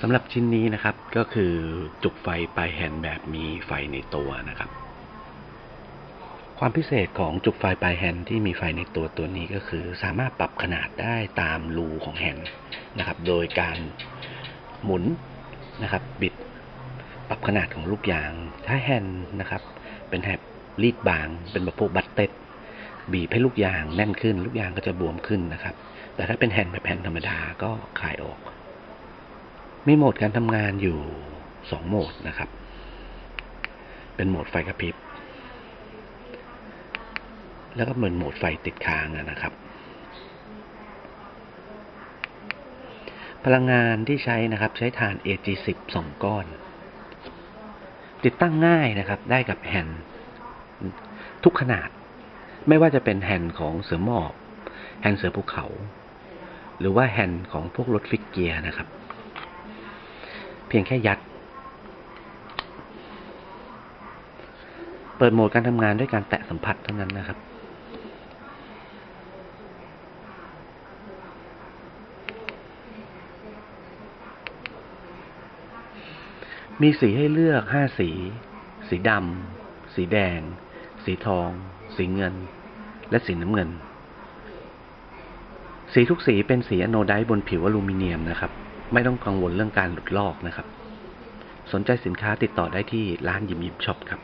สำหรับชิ้นนี้นะครับก็คือจุกไฟปลายแฮนแบบมีไฟในตัวนะครับ ความพิเศษของจุกไฟปลายแฮนที่มีไฟในตัวตัวนี้ก็คือ สามารถปรับขนาดได้ตามรูของแฮนนะครับ โดยการหมุนนะครับ บิดปรับขนาดของลูกยางถ้าแฮนนะครับ เป็นแฮนรีดบาง เป็นแบบพวกบัตเต็ดบีบให้ลูกยางแน่นขึ้น ลูกยางก็จะบวมขึ้นนะครับ แต่ถ้าเป็นแฮนแบบแฮนธรรมดาก็คลายออก มีโหมดการทำงานอยู่สองโหมดนะครับ เป็นโหมดไฟกระพริบ แล้วก็เหมือนโหมดไฟติดค้างนะครับ พลังงานที่ใช้นะครับ ใช้ฐาน AG10 สองก้อน ติดตั้งง่ายนะครับ ได้กับแฮนด์ทุกขนาด ไม่ว่าจะเป็นแฮนด์ของเสือหมอบ แฮนด์เสือภูเขา หรือว่าแฮนด์ของพวกรถฟิกเกียร์นะครับ พียงแค่ยัด เปิดโหมดการทำงานด้วยการแตะสัมผัสเท่านั้นนะครับ มีสีให้เลือกห้าสี สีดำ สีแดง สีทอง สีเงิน และสีน้ำเงิน สีทุกสีเป็นสีอโนไดซ์บนผิวอลูมิเนียมนะครับ ไม่ต้องกังวลเรื่องการหลุดลอกนะครับ สนใจสินค้าติดต่อได้ที่ร้านยิมยิมช็อปครับ